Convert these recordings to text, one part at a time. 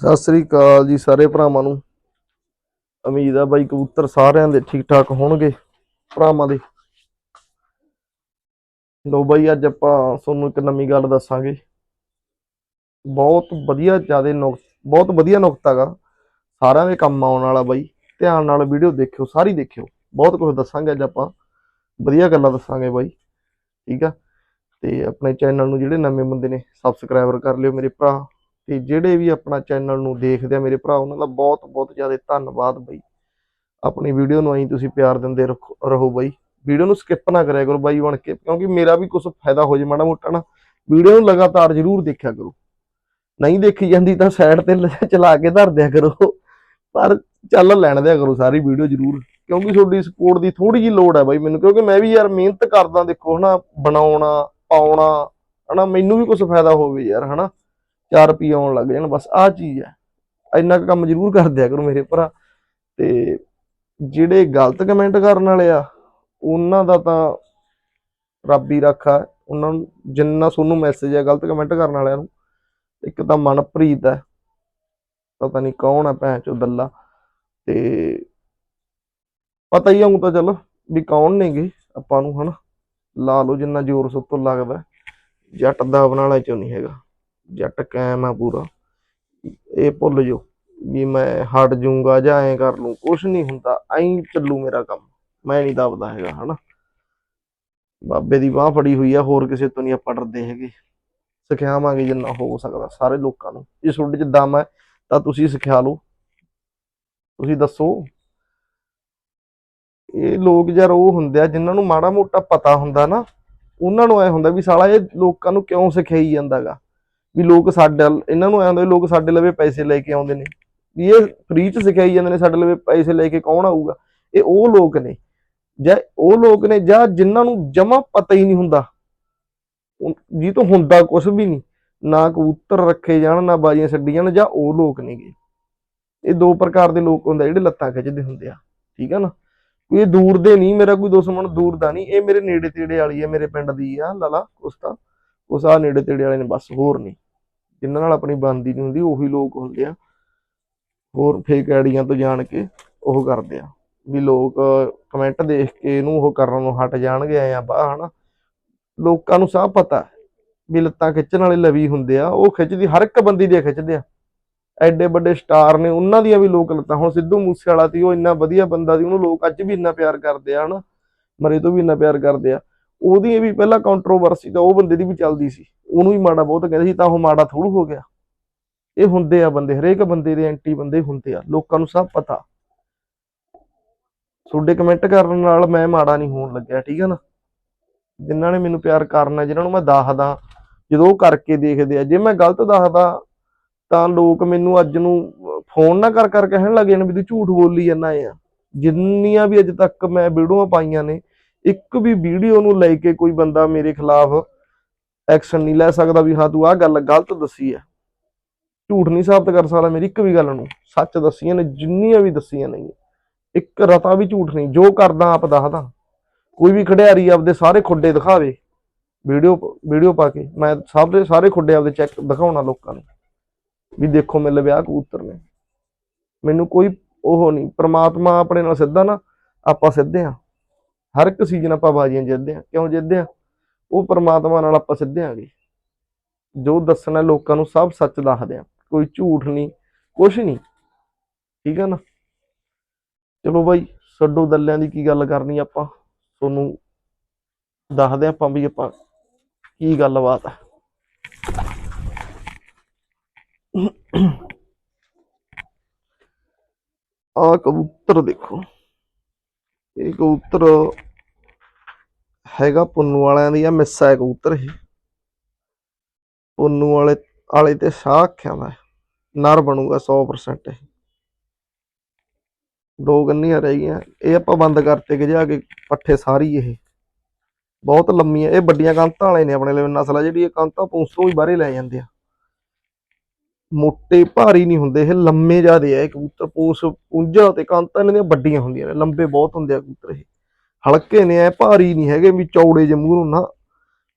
ਸਤਿ ਸ੍ਰੀ ਅਕਾਲ ਜੀ ਸਾਰੇ ਭਰਾਵਾਂ ਨੂੰ। ਉਮੀਦ ਆ ਬਾਈ ਕਬੂਤਰ ਸਾਰਿਆਂ ਦੇ ਠੀਕ ਠਾਕ ਹੋਣਗੇ, ਭਰਾਵਾਂ ਦੇ। ਲੋ ਬਾਈ, ਅੱਜ ਆਪਾਂ ਤੁਹਾਨੂੰ ਇੱਕ ਨਵੀਂ ਗੱਲ ਦੱਸਾਂਗੇ। ਬਹੁਤ ਵਧੀਆ ਜਿਆਦੇ ਨੁਕਤ ਬਹੁਤ ਵਧੀਆ ਨੁਕਤਾ ਗਾ ਸਾਰਿਆਂ ਦੇ ਕੰਮ ਆਉਣ ਵਾਲਾ ਬਾਈ। ਧਿਆਨ ਨਾਲ ਵੀਡੀਓ ਦੇਖਿਓ, ਸਾਰੀ ਦੇਖਿਓ। ਬਹੁਤ ਕੁਝ ਦੱਸਾਂਗੇ ਅੱਜ ਆਪਾਂ। ਵਧੀਆ ਗੱਲਾਂ ਦੱਸਾਂਗੇ ਬਾਈ। ਠੀਕ ਆ? ਤੇ ਆਪਣੇ ਚੈਨਲ ਨੂੰ ਜਿਹੜੇ ਨਵੇਂ ਬੰਦੇ ਨੇ ਸਬਸਕ੍ਰਾਈਬਰ ਕਰ ਲਿਓ ਮੇਰੇ ਭਰਾ। ਤੇ ਜਿਹੜੇ ਵੀ ਆਪਣਾ ਚੈਨਲ ਨੂੰ ਦੇਖਦੇ ਆ ਮੇਰੇ ਭਰਾ, ਉਹਨਾਂ ਦਾ ਬਹੁਤ ਬਹੁਤ ਜ਼ਿਆਦਾ ਧੰਨਵਾਦ ਬਈ। ਆਪਣੀ ਵੀਡੀਓ ਨੂੰ ਐਂ ਤੁਸੀਂ ਪਿਆਰ ਦਿੰਦੇ ਰੱਖੋ- ਰਹੋ ਬਈ। ਵੀਡੀਓ ਨੂੰ ਸਕਿਪ ਨਾ ਕਰਿਆ ਕਰੋ ਬਾਈ ਬਣ ਕੇ, ਕਿਉਂਕਿ ਮੇਰਾ ਵੀ ਕੁਝ ਫਾਇਦਾ ਹੋ ਜੇ ਮਾੜਾ ਮੋਟਾ ਨਾ। ਵੀਡੀਓ ਨੂੰ ਲਗਾਤਾਰ ਜ਼ਰੂਰ ਦੇਖਿਆ ਕਰੋ। ਨਹੀਂ ਦੇਖੀ ਜਾਂਦੀ ਤਾਂ ਸਾਈਡ ਤੇ ਚਲਾ ਕੇ ਧਰ ਦਿਆ ਕਰੋ। ਪਰ ਚੱਲ ਲੈਣ ਦਿਆ ਕਰੋ ਸਾਰੀ ਵੀਡੀਓ ਜ਼ਰੂਰ, ਕਿਉਂਕਿ ਤੁਹਾਡੀ ਸਪੋਰਟ ਦੀ ਥੋੜੀ ਜੀ ਲੋੜ ਹੈ ਬਾਈ ਮੈਨੂੰ, ਕਿਉਂਕਿ ਮੈਂ ਵੀ ਯਾਰ ਮਿਹਨਤ ਕਰਦਾ ਦੇਖੋ ਹਨਾ, ਬਣਾਉਣਾ, ਪਾਉਣਾ, ਹਨਾ, ਮੈਨੂੰ ਵੀ ਕੁਝ ਫਾਇਦਾ ਹੋਵੇ ਯਾਰ, ਹਨਾ। 4 ਰੁਪਏ ਆਉਣ ਲੱਗ ਜਾਣ, ਬਸ ਆਹ ਚੀਜ਼ ਹੈ। ਇੰਨਾ ਕੁ ਕੰਮ ਜ਼ਰੂਰ ਕਰ ਦਿਆ ਕਰੋ ਮੇਰੇ ਭਰਾ। ਤੇ ਜਿਹੜੇ ਗਲਤ ਕਮੈਂਟ ਕਰਨ ਵਾਲੇ ਆ, ਉਹਨਾਂ ਦਾ ਤਾਂ ਰੱਬ ਹੀ ਰੱਖਾ ਉਹਨਾਂ ਨੂੰ ਜਿੰਨਾ ਤੁਹਾਨੂੰ ਮੈਸੇਜ ਹੈ ਗਲਤ ਕਮੈਂਟ ਕਰਨ ਵਾਲਿਆਂ ਨੂੰ, ਇੱਕ ਤਾਂ ਮਨਪ੍ਰੀਤ ਹੈ। ਪਤਾ ਨਹੀਂ ਕੌਣ ਹੈ ਭੈਣ ਚੋ ਦੱਲਾ ਤੇ ਪਤਾ ਹੀ ਆਉਂ ਤਾਂ ਚੱਲ ਵੀ ਕੌਣ ਨੇਗੇ ਆਪਾਂ ਨੂੰ, ਹਨਾ। ਲਾ ਲਓ ਜਿੰਨਾ ਜ਼ੋਰ ਸੁੱਤੋਂ ਲੱਗਦਾ ਜੱਟ ਦਾ ਬਣਾਲਾ ਚੋਂ ਨਹੀਂ ਹੈਗਾ। ਜੱਟ ਕੈਮ ਆ ਪੂਰਾ। ਇਹ ਭੁੱਲ ਜੋ ਵੀ ਮੈਂ ਹਟ ਜਾਊਂਗਾ ਜਾਂ ਐਂ ਕਰ ਲੂੰ ਕੁਛ ਨਹੀਂ ਹੁੰਦਾ, ਐਂ ਚੱਲੂ ਮੇਰਾ ਕੰਮ। ਮੈਂ ਨਹੀਂ ਦਬਦਾ ਹੈਗਾ, ਹਨਾ? ਬਾਬੇ ਦੀ ਬਾਹ ਫੜੀ ਹੋਈ ਆ, ਹੋਰ ਕਿਸੇ ਤੋਂ ਨਹੀਂ ਆਪਾਂ ਡਰਦੇ ਹੈਗੇ। ਸਿਖਾਵਾਂਗੇ ਜਿੰਨਾ ਹੋ ਸਕਦਾ ਸਾਰੇ ਲੋਕਾਂ ਨੂੰ। ਜੇ ਤੁਹਾਡੇ ਚ ਦਮ ਹੈ, ਤਾਂ ਤੁਸੀਂ ਸਿਖਾ ਲਓ। ਤੁਸੀਂ ਦੱਸੋ। ਇਹ ਲੋਕ ਯਾਰ ਉਹ ਹੁੰਦੇ ਆ ਜਿਨ੍ਹਾਂ ਨੂੰ ਮਾੜਾ ਮੋਟਾ ਪਤਾ ਹੁੰਦਾ ਨਾ, ਉਹਨਾਂ ਨੂੰ ਐ ਹੁੰਦਾ ਵੀ ਸਾਲਾ ਇਹ ਲੋਕਾਂ ਨੂੰ ਕਿਉਂ ਸਿਖਾਈ ਜਾਂਦਾਗਾ? ਵੀ ਲੋਕ ਸਾਡੇ ਇਹਨਾਂ ਨੂੰ ਐ ਹੁੰਦਾ ਵੀ ਲੋਕ ਸਾਡੇ ਲਵੇ ਪੈਸੇ ਲੈ ਕੇ ਆਉਂਦੇ ਨੇ। ਵੀ ਇਹ ਫ੍ਰੀ ਚ ਸਿਖਾਈ ਜਾਂਦੇ ਨੇ ਸਾਡੇ ਲਵੇ ਪੈਸੇ ਲੈ ਕੇ ਕੌਣ ਆਊਗਾ? ਇਹ ਉਹ ਲੋਕ ਨੇ। ਜਾਂ ਉਹ ਲੋਕ ਨੇ ਜਾਂ ਜਿਨ੍ਹਾਂ ਨੂੰ ਜਮਾ ਪਤਾ ਹੀ ਨਹੀਂ ਹੁੰਦਾ। ਜੀ ਤੋਂ ਹੁੰਦਾ ਕੁਝ ਵੀ ਨਹੀਂ। ਨਾ ਕਬੂਤਰ ਰੱਖੇ ਜਾਣ, ਨਾ ਬਾਜੀਆਂ ਛੱਡੀ ਜਾਣ, ਜਾਂ ਉਹ ਲੋਕ ਨੇਗੇ। ਇਹ ਦੋ ਪ੍ਰਕਾਰ ਦੇ ਲੋਕ ਹੁੰਦੇ ਜਿਹੜੇ ਲੱਤਾਂ ਖਿੱਚਦੇ ਹੁੰਦੇ ਆ। ਠੀਕ ਆ ਨਾ? ਕੋਈ ਇਹ ਦੂਰ ਦੇ ਨਹੀਂ, ਮੇਰਾ ਕੋਈ ਦੁਸ਼ਮਣ ਦੂਰ ਦਾ ਨਹੀਂ। ਇਹ ਮੇਰੇ ਨੇੜੇ ਤੇੜੇ ਵਾਲੀ ਹੈ ਮੇਰੇ ਪਿੰਡ ਦੀ ਆ, ਲਾਲਾ ਉਸ ਤਾਂ। ਉਸ ਆ ਨੇੜੇ ਤੇੜੇ ਵਾਲੇ ਨੇ, ਬਸ ਹੋਰ ਨਹੀਂ। ਜਿਨ੍ਹਾਂ ਨਾਲ ਆਪਣੀ ਬਣਦੀ ਨਹੀਂ ਹੁੰਦੀ, ਉਹੀ ਲੋਕ ਹੁੰਦੇ ਆ। ਹੋਰ ਫੇਕ ਆਈਡੀਆਂ ਤੋਂ ਜਾਣ ਕੇ ਉਹ ਕਰਦੇ ਆ। ਵੀ ਲੋਕ ਕਮੈਂਟ ਦੇਖ ਕੇ ਇਹਨੂੰ ਉਹ ਕਰਨ ਨੂੰ ਹਟ ਜਾਣਗੇ ਐ ਆ ਬਾ ਹਨਾ। ਲੋਕਾਂ ਨੂੰ ਸਭ ਪਤਾ ਵੀ ਲੱਤਾਂ ਖਿੱਚਣ ਵਾਲੇ ਲਵੀ ਹੁੰਦੇ ਆ। ਉਹ ਖਿੱਚਦੀ, ਹਰ ਇੱਕ ਬੰਦੀ ਦੀਆਂ ਖਿੱਚਦੇ ਆ। ਐਡੇ ਵੱਡੇ ਸਟਾਰ ਨੇ, ਉਹਨਾਂ ਦੀਆਂ ਵੀ ਲੋਕ ਲੱਤਾਂ। ਹੁਣ ਸਿੱਧੂ ਮੂਸੇ ਵਾਲਾ ਸੀ, ਉਹ ਇੰਨਾ ਵਧੀਆ ਬੰਦਾ ਸੀ, ਉਹਨੂੰ ਲੋਕ ਅੱਜ ਵੀ ਇੰਨਾ ਪਿਆਰ ਕਰਦੇ ਆ, ਹਨਾ। ਮਰੇ ਤੋਂ ਵੀ ਇੰਨਾ ਪਿਆਰ ਕਰਦੇ ਆ। ਉਹਦੀ ਵੀ ਪਹਿਲਾਂ ਕੰਟਰੋਵਰਸੀ ਤਾਂ ਉਹ ਬੰਦੇ ਦੀ ਵੀ ਚੱਲਦੀ ਸੀ। ਉਹਨੂੰ ਵੀ ਮਾੜਾ ਬਹੁਤ ਕਹਿੰਦੇ ਸੀ, ਤਾਂ ਉਹ ਮਾੜਾ ਥੋੜੂ ਹੋ ਗਿਆ। ਇਹ ਹੁੰਦੇ ਆ ਬੰਦੇ, ਹਰੇਕ ਬੰਦੇ ਦੇ ਐਂਟੀ ਬੰਦੇ ਹੁੰਦੇ ਆ, ਲੋਕਾਂ ਨੂੰ ਸਭ ਪਤਾ। ਤੁਹਾਡੇ ਕਮੈਂਟ ਕਰਨ ਨਾਲ ਮੈਂ ਮਾੜਾ ਨਹੀਂ ਹੋਣ ਲੱਗਿਆ, ਠੀਕ ਹੈ ਨਾ? ਜਿਨ੍ਹਾਂ ਨੇ ਮੈਨੂੰ ਪਿਆਰ ਕਰਨਾ, ਜਿਨ੍ਹਾਂ ਨੂੰ ਮੈਂ ਦੱਸਦਾ, ਜਦੋਂ ਉਹ ਕਰਕੇ ਦੇਖਦੇ ਆ। ਜੇ ਮੈਂ ਗਲਤ ਦੱਸਦਾ, ਤਾਂ ਲੋਕ ਮੈਨੂੰ ਅੱਜ ਨੂੰ ਫੋਨ ਨਾ ਕਰ ਕਰ ਕਹਿਣ ਲੱਗ ਜਾਣ ਵੀ ਤੂੰ ਝੂਠ ਬੋਲੀ ਜਾਂਦਾ ਆ। ਜਿੰਨੀਆਂ ਵੀ ਅੱਜ ਤੱਕ ਮੈਂ ਵੀਡੀਓਆਂ ਪਾਈਆਂ ਨੇ ਇੱਕ ਵੀ ਵੀਡੀਓ ਨੂੰ ਲੈ ਕੇ ਕੋਈ ਬੰਦਾ ਮੇਰੇ ਖਿਲਾਫ ਐਕਸ਼ਨ ਨਹੀਂ ਲੈ ਸਕਦਾ ਵੀ ਹਾਂ ਤੂੰ ਆਹ ਗੱਲ ਗਲਤ ਦੱਸੀ ਹੈ। ਝੂਠ ਨਹੀਂ ਸਾਬਤ ਕਰ ਸਕਦਾ ਮੇਰੀ ਇੱਕ ਵੀ ਗੱਲ ਨੂੰ, ਸੱਚ ਦੱਸੀਆਂ ਨੇ, ਜਿੰਨੀਆਂ ਵੀ ਦੱਸੀਆਂ ਨੇ। ਇੱਕ ਰਤਾ ਵੀ ਝੂਠ ਨਹੀਂ, ਜੋ ਕਰਦਾ ਆਪ ਦੱਸਦਾ। ਕੋਈ ਵੀ ਖਿਡਾਰੀ ਆਪਦੇ ਸਾਰੇ ਖੁੱਡੇ ਦਿਖਾਵੇ। ਵੀਡੀਓ ਵੀਡੀਓ ਪਾ ਕੇ, ਮੈਂ ਸਭ ਦੇ ਸਾਰੇ ਖੁੱਡੇ ਆਪਦੇ ਚੈੱਕ ਦਿਖਾਉਣਾ ਲੋਕਾਂ ਨੂੰ। ਵੀ ਦੇਖੋ ਮੇਰੇ ਵਿਆਹ ਕਬੂਤਰ ਨੇ। ਮੈਨੂੰ ਕੋਈ ਉਹ ਨਹੀਂ, ਪ੍ਰਮਾਤਮਾ ਆਪਣੇ ਨਾਲ ਸਿੱਧਾ ਨਾ, ਆਪਾਂ ਸਿੱਧੇ ਆ ਹਰ ਇੱਕ ਸੀਜ਼ਨ ਆਪਾਂ ਬਾਜੀਆਂ ਜਿੱਤਦੇ ਆ ਕਿਉਂ ਜਿੱਤਦੇ ਆ ਉਹ ਪ੍ਰਮਾਤਮਾ ਨਾਲ ਆਪਾਂ ਸਿੱਧੇ ਆਗੇ ਜੋ। ਦੱਸਣਾ ਲੋਕਾਂ ਨੂੰ ਸਭ ਸੱਚ ਦੱਸਦੇ ਆ ਕੋਈ ਝੂਠ ਨਹੀਂ, ਕੁਛ ਨਹੀਂ। ਠੀਕ ਆ ਨਾ? ਚਲੋ ਬਾਈ, ਛੱਡੋ ਦੱਲਿਆਂ ਦੀ ਕੀ ਗੱਲ ਕਰਨੀ ਆਪਾਂ। ਤੁਹਾਨੂੰ ਦੱਸਦੇ ਆਪਾਂ ਵੀ ਆਪਾਂ ਕੀ ਗੱਲਬਾਤ ਹੈ ਆ ਕਬੂਤਰ ਦੇਖੋ। ਇਹ ਕਬੂਤਰ ਹੈਗਾ ਪੁੰਨੂ ਵਾਲਿਆਂ ਦੀ ਆ, ਮਿੱਸਾ ਕਬੂਤਰ ਇਹ। ਪੁੰਨੂ ਵਾਲੇ ਆਲੇ ਤੇ ਸ਼ਾਹ ਆਖਿਆ ਦਾ ਨਰ ਬਣੂਗਾ 100% ਇਹ। ਦੋ ਗੰਨੀਆਂ ਰਹਿ ਗਈਆਂ। ਇਹ ਆਪਾਂ ਬੰਦ ਕਰਤੇ ਕਿ ਜਾ ਕੇ ਪੱਠੇ ਸਾਰੀ ਇਹ। ਬਹੁਤ ਲੰਮੀਆਂ। ਇਹ ਵੱਡੀਆਂ ਕੰਤਾਂ ਵਾਲੇ ਨੇ ਆਪਣੇ ਲਈ ਨਸਲ। ਆ ਜਿਹੜੀ ਇਹ ਕੰਤਾਂ ਪੂੰਸੋਂ ਵੀ ਬਾਹਰੇ ਲੈ ਜਾਂਦੇ ਆ। ਮੋਟੇ ਭਾਰੀ ਨਹੀਂ ਹੁੰਦੇ। ਇਹ ਲੰਮੇ ਜਿਆਦੇ ਆ। ਇਹ ਕਬੂਤਰ ਪੂੰਛ, ਪੁੰਝਾ ਤੇ ਕੰਤਾਂ ਇਹਨਾਂ ਦੀਆਂ ਵੱਡੀਆਂ ਹੁੰਦੀਆਂ ਨੇ। ਲੰਬੇ ਬਹੁਤ ਹੁੰਦੇ ਆ ਕਬੂਤਰ ਇਹ। ਹਲਕੇ ਨੇ ਐ ਭਾਰੀ ਨਹੀਂ ਹੈਗੇ ਵੀ ਚੌੜੇ ਜਿਹੇ ਮੂੰਹ ਨੂੰ। ਨਾ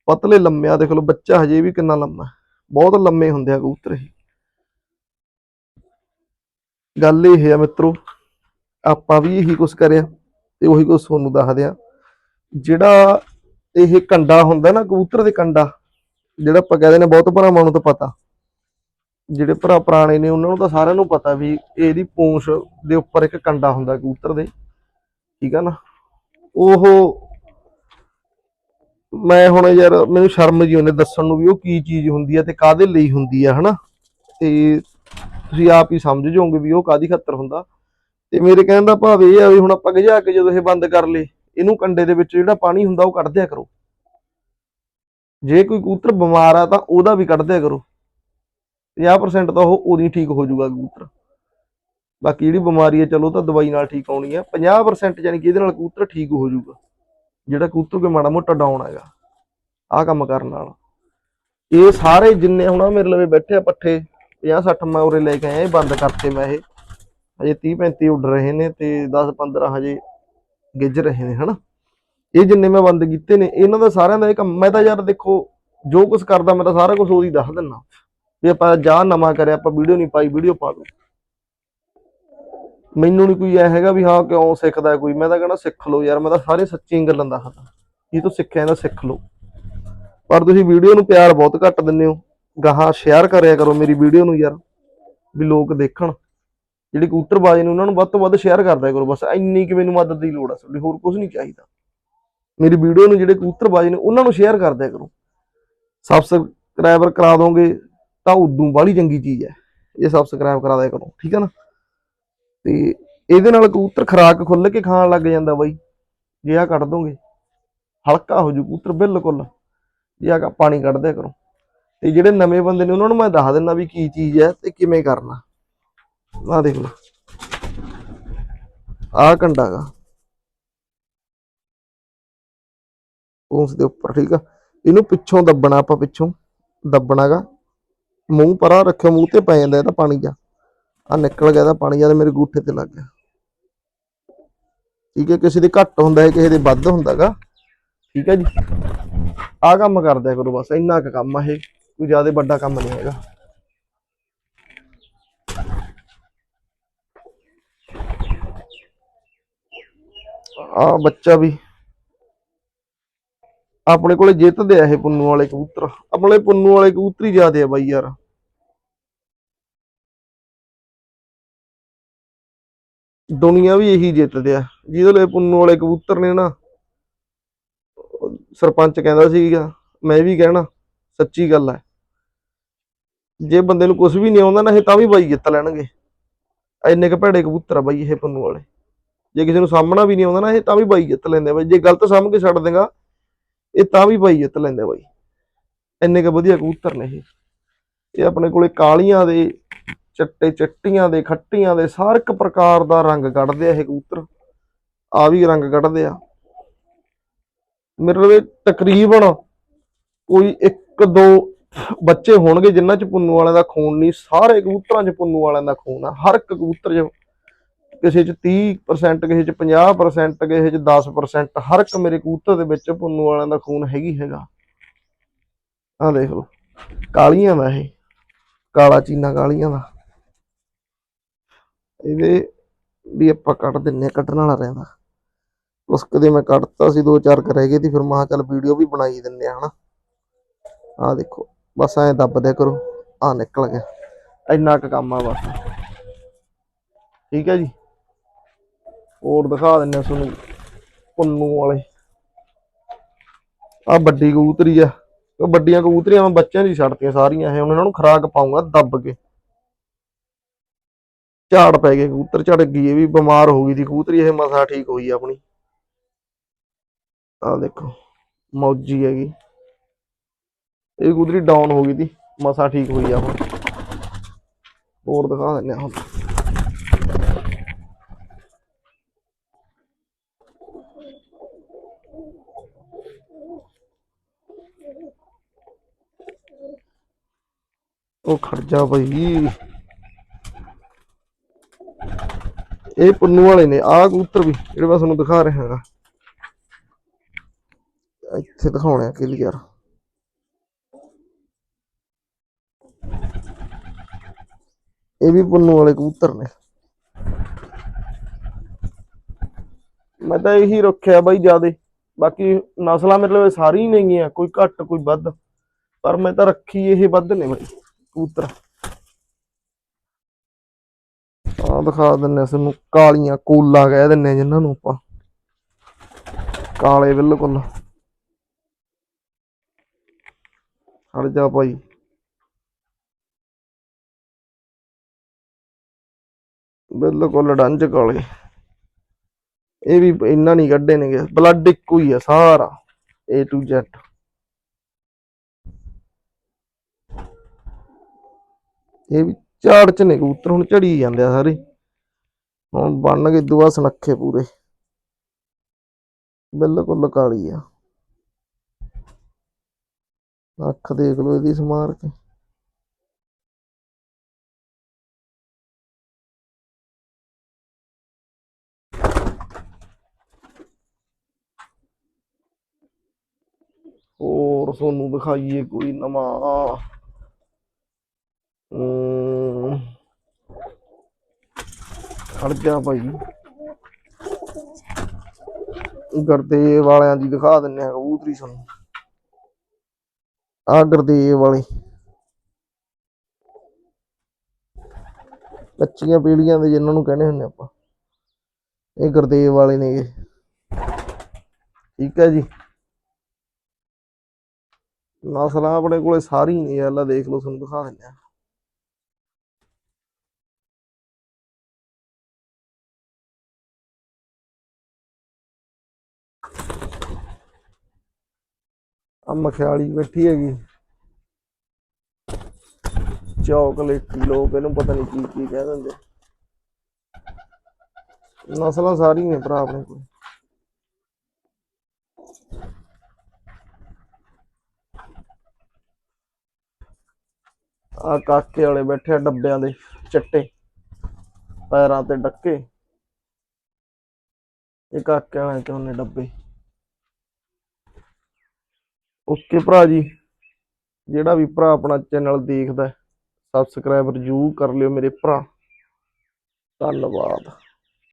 ਪਤਲੇ ਲੰਮੇ ਆ, ਦੇਖ ਲਓ ਬੱਚਾ ਹਜੇ ਵੀ ਕਿੰਨਾ ਲੰਮਾ। ਬਹੁਤ ਲੰਮੇ ਹੁੰਦੇ ਆ ਕਬੂਤਰ ਇਹ। ਗੱਲ ਇਹ ਹੈ ਮਿੱਤਰੋ, ਆਪਾਂ ਵੀ ਇਹੀ ਕੁਝ ਕਰਿਆ ਤੇ ਉਹੀ ਕੁਝ ਤੁਹਾਨੂੰ ਦੱਸਦੇ ਆ ਜਿਹੜਾ ਇਹ ਕੰਡਾ ਹੁੰਦਾ ਨਾ, ਕਬੂਤਰ ਦੇ ਕੰਡਾ, ਜਿਹੜਾ ਆਪਾਂ ਕਹਿੰਦੇ ਨੇ ਬਹੁਤ ਭਰਾਵਾਂ ਨੂੰ ਤਾਂ ਪਤਾ। ਜਿਹੜੇ ਭਰਾ ਪੁਰਾਣੇ ਨੇ, ਉਹਨਾਂ ਨੂੰ ਤਾਂ ਸਾਰਿਆਂ ਨੂੰ ਪਤਾ ਵੀ ਇਹਦੀ ਪੂੰਛ ਦੇ ਉੱਪਰ ਇੱਕ ਕੰਡਾ ਹੁੰਦਾ ਕਬੂਤਰ ਦੇ। ਠੀਕ ਆ ਨਾ? ਉਹ ਮੈਂ ਹੁਣ ਯਾਰ ਮੈਨੂੰ ਸ਼ਰਮ ਜੀ ਉਹਨੇ ਦੱਸਣ ਨੂੰ ਵੀ ਉਹ ਕੀ ਚੀਜ਼ ਹੁੰਦੀ ਆ ਤੇ ਕਾਦੇ ਲਈ ਹੁੰਦੀ ਆ, ਹਨਾ? ਤੇ ਤੁਸੀਂ ਆਪ ਹੀ ਸਮਝ ਜਾਓਗੇ ਵੀ ਉਹ ਕਾਦੀ ਖਾਤਰ ਹੁੰਦਾ। ਤੇ ਮੇਰੇ ਕਹਿਣ ਦਾ ਭਾਵ ਇਹ ਆ ਵੀ ਹੁਣ ਆਪਾਂ ਗਜਾ ਕੇ ਜਦੋਂ ਇਹ ਬੰਦ ਕਰ ਲੇ ਇਹਨੂੰ ਕੰਡੇ ਦੇ ਵਿੱਚ ਜਿਹੜਾ ਪਾਣੀ ਹੁੰਦਾ ਉਹ ਕੱਢ ਦਿਆ ਕਰੋ। ਜੇ ਕੋਈ ਕਬੂਤਰ ਬਿਮਾਰ ਆ ਤਾਂ ਉਹਦਾ ਵੀ ਕੱਢ ਦਿਆ ਕਰੋ। 50% ਤਾਂ ਉਹ ਉਦੋਂ ਠੀਕ ਹੋ ਜਾਊਗਾ ਕਬੂਤਰ। ਬਾਕੀ ਜਿਹੜੀ ਬਿਮਾਰੀ ਹੈ, ਚਲੋ ਤਾਂ ਦਵਾਈ ਨਾਲ ਠੀਕ ਆਉਣੀ ਆ। 50% ਯਾਨੀ ਕਿ ਇਹਦੇ ਨਾਲ ਕਬੂਤਰ ਠੀਕ ਹੋ ਜਾਊਗਾ। ਜਿਹੜਾ ਕਬੂਤਰ ਕੋਈ ਮਾੜਾ ਮੋਟਾ ਡਾਊਨ ਹੈਗਾ, ਆਹ ਕੰਮ ਕਰਨ ਨਾਲ। ਇਹ ਸਾਰੇ ਜਿੰਨੇ ਹੁਣ ਮੇਰੇ ਲਵੇ ਬੈਠੇ ਆ ਪੱਠੇ 50 60 ਮੈਂ ਉਰੇ ਲੈ ਕੇ ਆਇਆ, ਇਹ ਬੰਦ ਕਰਤੇ ਮੈਂ ਇਹ। ਹਜੇ 30 35 ਉੱਡ ਰਹੇ ਨੇ ਤੇ 10 15 ਹਜੇ ਗਿੱਜ ਰਹੇ ਨੇ, ਹਨਾ? ਇਹ ਜਿੰਨੇ ਮੈਂ ਬੰਦ ਕੀਤੇ ਨੇ, ਇਹਨਾਂ ਦਾ ਸਾਰਿਆਂ ਦਾ ਇਹ ਕੰਮ ਮੈਂ ਤਾਂ ਯਾਰ ਦੇਖੋ, ਜੋ ਕੁਝ ਕਰਦਾ ਮੈਂ ਤਾਂ ਸਾਰਾ ਕੁਝ ਉਹਦੀ ਦੱਸ ਦਿੰਨਾ। ਵੀ ਆਪਾਂ ਜਾ ਨਵਾਂ ਕਰਿਆ, ਆਪਾਂ ਵੀਡੀਓ ਨਹੀਂ ਪਾਈ, ਵੀਡੀਓ ਪਾ ਦੋ ਮੈਨੂੰ ਨਹੀਂ ਕੋਈ ਐ ਹੈਗਾ ਵੀ ਹਾਂ ਕਿਉਂ ਸਿੱਖਦਾ ਕੋਈ। ਮੈਂ ਤਾਂ ਕਹਿੰਦਾ ਸਿੱਖ ਲਓ ਯਾਰ, ਮੈਂ ਤਾਂ ਸਾਰੇ ਸੱਚੀਆਂ ਗੱਲਾਂ ਦੱਸਦਾ। ਇਹ ਤੋਂ ਸਿੱਖਿਆ ਇਹਦਾ ਸਿੱਖ ਲਓ। ਪਰ ਤੁਸੀਂ ਵੀਡੀਓ ਨੂੰ ਪਿਆਰ ਬਹੁਤ ਘੱਟ ਦਿੰਦੇ ਹੋ। ਗਾਹਾਂ ਸ਼ੇਅਰ ਕਰਿਆ ਕਰੋ ਮੇਰੀ ਵੀਡੀਓ ਨੂੰ ਯਾਰ, ਵੀ ਲੋਕ ਦੇਖਣ। ਜਿਹੜੇ ਕਬੂਤਰਬਾਜ਼ ਨੇ ਉਹਨਾਂ ਨੂੰ ਵੱਧ ਤੋਂ ਵੱਧ ਸ਼ੇਅਰ ਕਰਦਿਆ ਕਰੋ। ਬਸ ਇੰਨੀ ਕਿ ਮੈਨੂੰ ਮਦਦ ਦੀ ਲੋੜ ਆ ਤੁਹਾਡੀ, ਹੋਰ ਕੁਝ ਨਹੀਂ ਚਾਹੀਦਾ। ਮੇਰੀ ਵੀਡੀਓ ਨੂੰ ਜਿਹੜੇ ਕਬੂਤਰਬਾਜ਼ ਨੇ ਉਹਨਾਂ ਨੂੰ ਸ਼ੇਅਰ ਕਰਦਿਆ ਕਰੋ। ਸਬਸਕ੍ਰਾਈਬਰ ਕਰਾ ਦੋਗੇ ਤਾਂ ਉਦੋਂ ਬਾਹਲੀ ਚੰਗੀ ਚੀਜ਼ ਹੈ। ਇਹ ਸਬਸਕ੍ਰਾਈਬ ਕਰਾ ਦਿਆ ਕਰੋ, ਠੀਕ ਹੈ ਨਾ? ਤੇ ਇਹਦੇ ਨਾਲ ਕਬੂਤਰ ਖਰਾਕ ਖੁੱਲ ਕੇ ਖਾਣ ਲੱਗ ਜਾਂਦਾ ਬਾਈ। ਜੇ ਆ ਕੱਢ ਦੋਗੇ, ਹਲਕਾ ਹੋ ਜੂ ਕਬੂਤਰ ਬਿਲਕੁਲ। ਜੇ ਆ ਪਾਣੀ ਕੱਢ ਦਿਆ ਕਰੋ। ਤੇ ਜਿਹੜੇ ਨਵੇਂ ਬੰਦੇ ਨੇ ਉਹਨਾਂ ਨੂੰ ਮੈਂ ਦੱਸ ਦਿੰਦਾ ਵੀ ਕੀ ਚੀਜ਼ ਹੈ ਤੇ ਕਿਵੇਂ ਕਰਨਾ। ਆਹ ਦੇਖ ਲਓ। ਆਹ ਕੰਡਾ ਗਾ। ਉਸ ਦੇ ਉੱਪਰ, ਠੀਕ ਆ। ਇਹਨੂੰ ਪਿੱਛੋਂ ਦੱਬਣਾ ਆਪਾਂ ਪਿੱਛੋਂ। ਦੱਬਣਾਗਾ ਮੂੰਹ ਪਰਾਂ ਰੱਖਿਓ, ਮੂੰਹ ਤੇ ਪੈ ਜਾਂਦਾ ਇਹ ਤਾਂ ਪਾਣੀ ਜਾ। ਆ ਨਿਕਲ ਗਿਆ ਤਾਂ ਪਾਣੀ ਜਦ ਮੇਰੇ ਗੂਠੇ ਤੇ ਲੱਗ ਗਿਆ। ਠੀਕ ਹੈ, ਕਿਸੇ ਦੇ ਘੱਟ ਹੁੰਦਾ ਹੈ, ਕਿਸੇ ਦੇ ਵੱਧ ਹੁੰਦਾਗਾ ਠੀਕ ਹੈ ਜੀ। ਆਹ ਕੰਮ ਕਰਦਿਆ ਕਰੋ ਬਸ, ਇੰਨਾ ਕੁ ਕੰਮ ਆ ਇਹ। ਕੋਈ ਜ਼ਿਆਦਾ ਵੱਡਾ ਕੰਮ ਨਹੀਂ ਹੈਗਾ। ਆ ਬੱਚਾ ਵੀ। ਆਪਣੇ ਕੋਲੇ ਜਿੱਤਦੇ ਆ ਇਹ ਪੁੰਨੂ ਵਾਲੇ ਕਬੂਤਰ। ਆਪਣੇ ਪੁੰਨੂ ਵਾਲੇ ਕਬੂਤਰ ਹੀ ਜ਼ਿਆਦੇ ਆ ਬਾਈ ਯਾਰ। ਦੁਨੀਆ ਵੀ ਇਹੀ ਜਿੱਤਦੇ ਆ। ਜਿਹਦੇ ਲਈ ਪੁੰਨੂ ਵਾਲੇ ਕਬੂਤਰ ਨੇ ਨਾ, ਸਰਪੰਚ ਕਹਿੰਦਾ ਸੀਗਾ, ਮੈਂ ਵੀ ਕਹਿਣਾ, ਸੱਚੀ ਗੱਲ ਹੈ ਜੇ ਬੰਦੇ ਨੂੰ ਕੁਝ ਵੀ ਨਹੀਂ ਆਉਂਦਾ ਨਾ ਇਹ ਤਾਂ ਵੀ ਬਾਈ ਜਿੱਤ ਲੈਣਗੇ। ਇੰਨੇ ਕ ਭੈੜੇ ਕਬੂਤਰ ਆ ਬਾਈ ਇਹ ਪੁੰਨੂ ਵਾਲੇ। ਜੇ ਕਿਸੇ ਨੂੰ ਸਾਹਮਣਾ ਵੀ ਨਹੀਂ ਆਉਂਦਾ ਨਾ, ਇਹ ਤਾਂ ਵੀ ਬਾਈ ਜਿੱਤ ਲੈਂਦੇ ਬਾਈ। ਜੇ ਗਲਤ ਸਾਹਮਣੇ ਛੱਡ ਦੇਗਾ, ਇਹ ਤਾਂ ਵੀ ਬਾਈ ਜਿੱਤ ਲੈਂਦੇ ਬਾਈ। ਇੰਨੇ ਕ ਵਧੀਆ ਕਬੂਤਰ ਨੇ ਇਹ। ਇਹ ਆਪਣੇ ਕੋਲੇ ਕਾਲੀਆਂ ਦੇ ਚੱਟੇ ਚਿੱਟੀਆਂ ਦੇ, ਖੱਟੀਆਂ ਦੇ, ਹਰ ਇੱਕ ਪ੍ਰਕਾਰ ਦਾ ਰੰਗ ਕੱਢਦੇ ਆ ਇਹ ਕਬੂਤਰ। ਆ ਵੀ ਰੰਗ ਕੱਢਦੇ ਆ। ਮੇਰੇ ਲਈ ਤਕਰੀਬਨ ਕੋਈ ਇੱਕ ਦੋ ਬੱਚੇ ਹੋਣਗੇ ਜਿਨ੍ਹਾਂ ਚ ਪੁੰਨੂ ਵਾਲਿਆਂ ਦਾ ਖੂਨ ਨਹੀਂ, ਸਾਰੇ ਕਬੂਤਰਾਂ ਚ ਪੁੰਨੂ ਵਾਲਿਆਂ ਦਾ ਖੂਨ ਆ। ਹਰ ਇੱਕ ਕਬੂਤਰ ਚ ਕਿਸੇ ਚ 30% ਕਿਸੇ ਚ 50% ਕਿਸੇ ਚ 10% ਹਰ ਇੱਕ ਮੇਰੇ ਕਬੂਤਰ ਦੇ ਵਿੱਚ ਪੁੰਨੂ ਵਾਲਿਆਂ ਦਾ ਖੂਨ ਹੈਗੀ ਹੈਗਾ। ਆ ਦੇਖ ਲਓ। ਕਾਲੀਆਂ ਦਾ ਇਹ। ਕਾਲਾ ਚੀਨਾ ਕਾਲੀਆਂ ਦਾ। ਇਹਦੇ ਵੀ ਆਪਾਂ ਕੱਟ ਦਿੰਨੇ ਆ ਕੱਢਣ ਵਾਲਾ ਰਹਿੰਦਾ। ਉਸ ਕਦੇ ਮੈਂ ਕੱਢਤਾ ਸੀ, ਦੋ ਚਾਰ ਕੁ ਰਹਿ ਗਏ ਤੇ ਫਿਰ ਮਹਾ ਚੱਲ ਵੀਡੀਓ ਵੀ ਬਣਾਈ ਦਿੰਨੇ ਆ ਹਨਾ। ਆ ਦੇਖੋ, ਬਸ ਐਂ ਦੱਬ ਦਿਆ ਕਰੋ ਆ ਨਿਕਲ ਗਿਆ। ਇੰਨਾ ਕੁ ਕੰਮ ਆ ਬਸ। ਠੀਕ ਹੈ ਜੀ? ਹੋਰ ਦਿਖਾ ਦਿੰਨੇ ਤੁਹਾਨੂੰ, ਪੁੰਨੂ ਵਾਲੇ। ਆ ਵੱਡੀ ਕਬੂਤਰੀ ਆ। ਉਹ ਵੱਡੀਆਂ ਕਬੂਤਰੀਆਂ ਮੈਂ ਬੱਚਿਆਂ ਦੀ ਛੱਡਤੀਆਂ ਸਾਰੀਆਂ, ਇਹ ਹੁਣ ਇਹਨਾਂ ਨੂੰ ਖਰਾਕ ਪਾਉਂਗਾ ਦੱਬ ਕੇ। ਝਾੜ ਪੈ ਗਏ, ਕਬੂਤਰ ਝੜ ਗਈ, ਇਹ ਵੀ ਬਿਮਾਰ ਹੋ ਗਈ ਦੀ ਕਬੂਤਰੀ ਇਹ ਮਸਾ ਠੀਕ ਹੋਈ ਆਪਣੀ। ਆ ਦੇਖੋ, ਮੌਜੀ ਹੈਗੀ। ਇਹ ਕਬੂਤਰੀ ਡਾਊਨ ਹੋ ਗਈ ਦੀ ਮਸਾ ਠੀਕ ਹੋਈ ਆ ਹੋਰ ਦਿਖਾ ਦਿੰਨੇ ਹੁਣ। ਉਹ ਖਰਜਾ ਬਈ। ਇਹ ਪੁੰਨੂ ਵਾਲੇ ਨੇ, ਆਹ ਕਬੂਤਰ ਵੀ, ਜਿਹੜੇ ਮੈਂ ਤੁਹਾਨੂੰ ਦਿਖਾ ਰਿਹਾ ਹੈਗਾ। ਇੱਥੇ ਦਿਖਾਉਣਾ ਹੈ ਕਲੀਅਰ ਇਹ ਵੀ ਪੁੰਨੂ ਵਾਲੇ ਕਬੂਤਰ ਨੇ। ਮੈਂ ਤਾਂ ਇਹੀ ਰੱਖਿਆ ਬਾਈ ਜਿਆਦੇ। ਬਾਕੀ ਨਸਲਾਂ ਮਤਲਬ ਸਾਰੀ ਨਹੀਂ ਆ ਕੋਈ ਘੱਟ, ਕੋਈ ਵੱਧ। ਪਰ ਮੈਂ ਤਾਂ ਰੱਖੀ ਇਹ ਵੱਧ ਨੇ ਬਾਈ, ਕਬੂਤਰ। ਆ ਦਿਖਾ ਦਿੰਨੇ ਸਾਨੂੰ ਕਾਲੀਆਂ ਕੋਲਾ ਕਹਿ ਦਿੰਨੇ ਜਿਨ੍ਹਾਂ ਨੂੰ ਆਪਾਂ। ਕਾਲੇ ਬਿਲਕੁਲ। ਹਟ ਜਾ ਭਾਈ। ਬਿਲਕੁਲ ਡੰਜ ਕਾਲੇ। ਇਹ ਵੀ ਇੰਨਾ ਨਹੀਂ ਕੱਢੇ ਨੇਗੇ, ਬਲੱਡ ਇੱਕੋ ਹੀ ਆ ਸਾਰਾ, A to Z ਇਹ ਵੀ ਝਾੜ ਚ ਨੇ ਕਬੂਤਰ, ਹੁਣ ਝੜੀ ਜਾਂਦੇ ਆ ਸਾਰੇ। ਹੁਣ ਬਣ ਗਏ ਦੁਆ ਸੁਨੱਖੇ ਪੂਰੇ। ਬਿਲਕੁਲ ਕਾਲੀ ਆ। ਅੱਖ ਦੇਖ ਲਓ ਇਹਦੀ ਸਮਾਰ ਕੇ। ਹੋਰ ਤੁਹਾਨੂੰ ਦਿਖਾਈਏ ਕੋਈ ਨਵਾਂ। ਖੜ ਜਾ ਭਾਈ। ਗਰਦੇਵ ਵਾਲਿਆਂ ਦੀ ਦਿਖਾ ਦਿੰਨੇ ਆ ਕਬੂਤਰੀ ਸਾਨੂੰ ਆ ਗਰਦੇਵ ਵਾਲੇ। ਕੱਚੀਆਂ ਪੀੜੀਆਂ ਦੇ ਜਿਨ੍ਹਾਂ ਨੂੰ ਕਹਿੰਦੇ ਹੁੰਦੇ ਆਪਾਂ। ਇਹ ਗੁਰਦੇਵ ਵਾਲੇ ਨੇਗੇ ਠੀਕ ਹੈ ਜੀ। ਨਸਲਾਂ ਆਪਣੇ ਕੋਲੇ ਸਾਰੀ ਨੇ ਯਾਰ ਦੇਖ ਲਓ, ਤੁਹਾਨੂੰ ਦਿਖਾ ਦਿੰਨੇ ਆ ਆ ਮਖਿਆਲੀ ਬੈਠੀ ਹੈਗੀ। ਚਾਕਲੇਟੀ ਲੋਕ ਇਹਨੂੰ ਪਤਾ ਨਹੀਂ ਕੀ ਕੀ ਕਹਿ ਦਿੰਦੇ। ਨਸਲਾਂ ਸਾਰੀਆਂ ਨੇ ਭਰਾ ਆਪਣੇ ਕੋਲ। ਆ ਕਾਕੇ ਵਾਲੇ ਬੈਠੇ ਡੱਬਿਆਂ ਦੇ ਚੱਟੇ, ਪੈਰਾਂ ਤੇ ਡੱਕੇ। ਇਹ ਕਾਕੇ ਵਾਲੇ ਤੇ ਉਹਨੇ ਡੱਬੇ? ਓਕੇ ਭਰਾ ਜੀ। ਜਿਹੜਾ ਵੀ ਭਰਾ ਆਪਣਾ ਚੈਨਲ ਦੇਖਦਾ ਸਬਸਕ੍ਰਾਈਬਰ ਜਰੂਰ ਕਰ ਲਿਓ ਮੇਰੇ ਭਰਾ। ਧੰਨਵਾਦ।